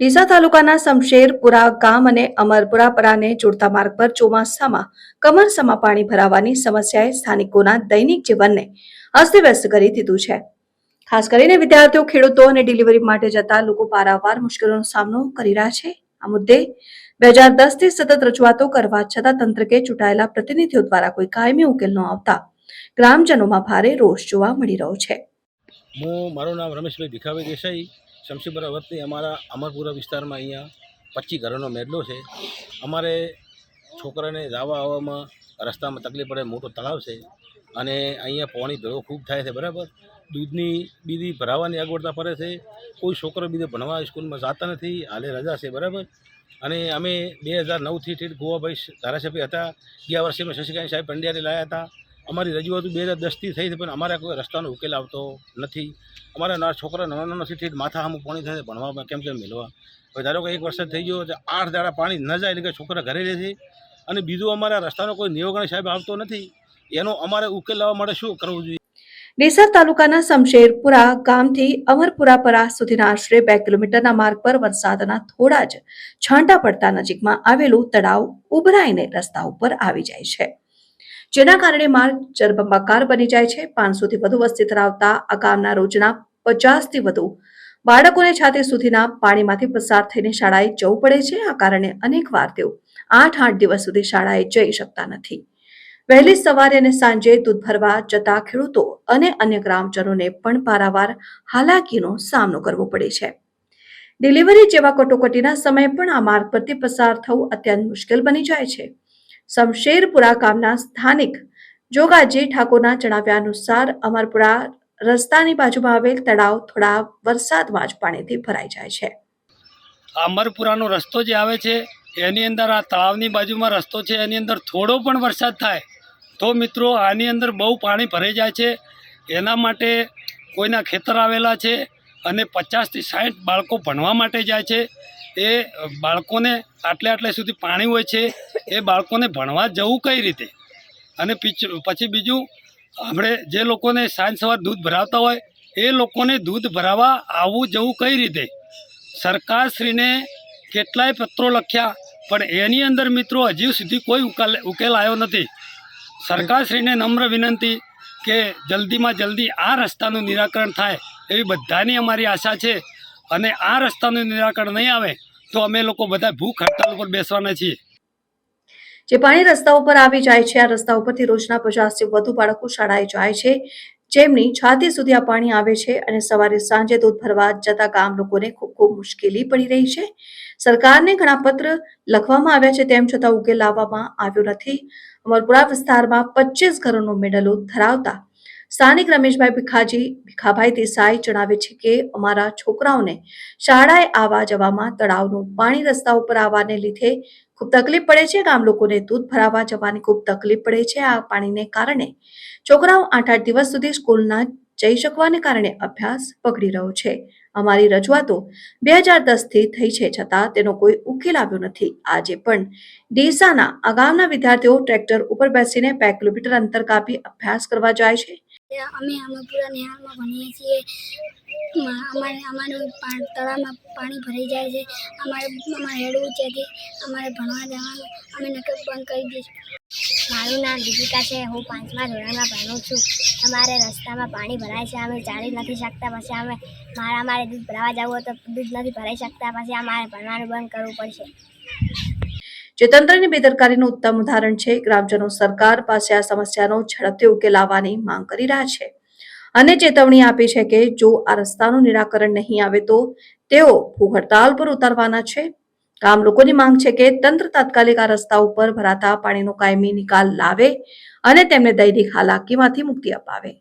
ડીસા તાલુકાના શમશેરપુરા ગામ અને અમરપુરાપરાને જોડતા માર્ગ પર ચોમાસામાં કમરસમાં પાણી ભરાવાની સમસ્યાએ સ્થાનિકોના દૈનિક જીવનને અસ્તવ્યસ્ત કરી દીધું છે. ખાસ કરીને વિદ્યાર્થીઓ, ખેડૂતો અને ડિલિવરી માટે જતા લોકો પારાવાર મુશ્કેલીનો સામનો કરી રહ્યા છે. આ મુદ્દે બે હજાર દસથી સતત રજૂઆતો કરવા છતાં તંત્ર કે ચૂંટાયેલા પ્રતિનિધિઓ દ્વારા કોઈ કાયમી ઉકેલ ન આવતા ગ્રામજનોમાં ભારે રોષ જોવા મળી રહ્યો છે. હું મારું નામ રમેશભાઈ દેસાઈ શમશીપુરા વતની અમારા અમરપુરા વિસ્તારમાં અહીંયા પચીસ ઘરોનો મેડલો છે. અમારે છોકરાને જવા આવવામાં રસ્તામાં તકલીફ પડે, મોટો તળાવ છે અને અહીંયા પાણી ભેળો ખૂબ થાય છે, બરાબર? દૂધની બીજી ભરાવાની અગવડતા પડે છે. કોઈ છોકરો બીજે ભણવા સ્કૂલમાં જતા નથી, હાલે રજા છે, બરાબર? અને અમે બે હજાર નવથી ઠેઠ ગોવાભાઈ ધારાસભ્ય હતા. ગયા વર્ષે અમે શશિકાંત સાહેબ પંડ્યાને લાવ્યા હતા. અમારી રજૂઆતો બે હજાર દસથી થઈ છે, પણ અમારે કોઈ રસ્તાનો ઉકેલ આવતો નથી. અમારા ના છોકરા નાના નાના થી માથા સામું પાણી થાય ભણવામાં કેમ કેમ મેળવા હવે ધારો કે એક વર્ષ થઈ ગયો, તો આઠ દાડા પાણી ન જાય એટલે કે છોકરા ઘરે રહે અને બીજું અમારા રસ્તાનો કોઈ નિયોગણ સાહેબ આવતો નથી. એનો અમારે ઉકેલ લાવવા માટે શું કરવું જોઈએ? નેસર તાલુકાના શમશેરપુરા ગામથી અમરપુરા પરા સુધીના આશરે બે કિલોમીટરના માર્ગ પર વરસાદના થોડા જ છાંટા પડતા નજીકમાં આવેલું તળાવ ઉભરાઈને રસ્તા ઉપર આવી જાય છે. જેના કારણે માર્ગ ચરબંબાકાર બની જાય છે. પાંચસોથી વધુ વસ્તી ધરાવતા આ ગામના રોજના પચાસથી વધુ બાળકોને છાતી સુધીના પાણીમાંથી પસાર થઈને શાળાએ જવું પડે છે. આ કારણે અનેકવાર તેઓ આઠ આઠ દિવસ સુધી શાળાએ જઈ શકતા નથી. વહેલી સવારે અને સાંજે દૂધ ભરવા જતા ખેડૂતો અને અન્ય ગ્રામજનોને પણ પારાવાર હાલાકીનો સામનો કરવો પડે છે. ડિલિવરી જેવા કટોકટીના સમયે પણ આ માર્ગ પરથી પસાર થવું અત્યંત મુશ્કેલ બની જાય છે. શમશેરપુરા ગામના સ્થાનિક જોગાજી ઠાકોરના જણાવ્યા અનુસાર, અમરપુરા રસ્તાની બાજુમાં આવેલ તળાવ થોડા વરસાદમાં જ પાણીથી ભરાઈ જાય છે. અમરપુરાનો રસ્તો જે આવે છે, એની અંદર આ તળાવની બાજુમાં રસ્તો છે, એની અંદર થોડો પણ વરસાદ થાય, તો મિત્રો આની અંદર બહુ પાણી ભરાઈ જાય છે. એના માટે કોઈના ખેતર આવેલા છે અને પચાસથી સાઠ બાળકો ભણવા માટે જાય છે. એ બાળકોને આટલે આટલે સુધી પાણી હોય છે, એ બાળકોને ભણવા જવું કઈ રીતે? અને પીછ- બીજું, આપણે જે લોકોને સાંજ સવાર દૂધ ભરાવતા હોય, એ લોકોને દૂધ ભરાવવા આવવું જવું કઈ રીતે? સરકારશ્રીને કેટલાય પત્રો લખ્યા, પણ એની અંદર મિત્રો હજી સુધી કોઈ ઉકેલ ઉકેલ આવ્યો નથી. સરકારશ્રીને નમ્ર વિનંતી કે જલ્દીમાં જલ્દી આ રસ્તાનું નિરાકરણ થાય, એવી બધાની અમારી આશા છે. અને આ રસ્તાનું નિરાકરણ નહીં આવે તો અમે લોકો બધા ભૂખ હડતાલ ઉપર બેસવાના છીએ. જે પાણી રસ્તા ઉપર આવી જાય છે, આ રસ્તા ઉપરથી રોજના પચાસથી વધુ બાળકો શાળાએ જાય છે. જેમની છાતી સુધી આ પાણી આવે છે અને સવારે સાંજે દૂધ ભરવા જતા ગામ લોકોને ખૂબ ખૂબ મુશ્કેલી પડી રહી છે. સરકારને ઘણા પત્ર લખવામાં આવ્યા છે, તેમ છતાં ઉકેલ લાવવામાં આવ્યો નથી. અમરપુરા વિસ્તારમાં પચીસ ઘરોનો મેડલો ધરાવતા સ્થાનિક રમેશભાઈ ભીખાજી, ભીખાભાઈ દેસાઈ જણાવે છે કે અમારા છોકરાઓને શાળાએ આવવા જવામાં તળાવનું પાણી રસ્તા ઉપર આવવાને લીધે ખૂબ તકલીફ પડે છે. ગામ લોકોને દૂધ ભરાવવા જવાની ખૂબ તકલીફ પડે છે. આ પાણીને કારણે છોકરાઓ આઠ આઠ દિવસ સુધી સ્કૂલના જઈ શકવાને કારણે અભ્યાસ પકડી રહ્યો છે. અમારી રજૂઆતો બે હજાર દસથી થઈ છે છતાં તેનો કોઈ ઉકેલ આવ્યો નથી. આજે પણ ડીસાના અગાઉના વિદ્યાર્થીઓ ટ્રેક્ટર ઉપર બેસીને બે કિલોમીટર અંતર કાપી અભ્યાસ કરવા જાય છે. અમે અમરપુરા નિહાળમાં ભણીએ છીએ. અમારે, અમારું તળાવમાં પાણી ભરાઈ જાય છે. અમારે અમારે હેડવું છે અમારે ભણવા જવાનું. અમે નકલ બંધ કરી દઈશું. મારું નામ દીપિકા છે. હું પાંચમા ધોરણમાં ભણું છું. અમારે રસ્તામાં પાણી ભરાય છે. અમે ચાલી નથી શકતા. પછી અમે મારા અમારે દૂધ ભરાવા જવું હોય તો દૂધ નથી ભરાઈ શકતા. પછી અમારે ભણવાનું બંધ કરવું પડશે. જે તંત્રની બેદરકારીનું ઉત્તમ ઉદાહરણ છે, ગ્રામજનો સરકાર પાસે આ સમસ્યાનો ઝડપથી ઉકેલ લાવવાની માંગ કરી રહ્યા છે. અને ચેતવણી આપી છે કે જો આ રસ્તાનું નિરાકરણ નહીં આવે તો તેઓ ભૂખ હડતાલ પર ઉતારવાના છે. ગામ લોકોની માંગ છે કે તંત્ર તાત્કાલિક આ રસ્તા ઉપર ભરાતા પાણીનો કાયમી નિકાલ લાવે અને તેમને દૈનિક હાલાકીમાંથી મુક્તિ અપાવે.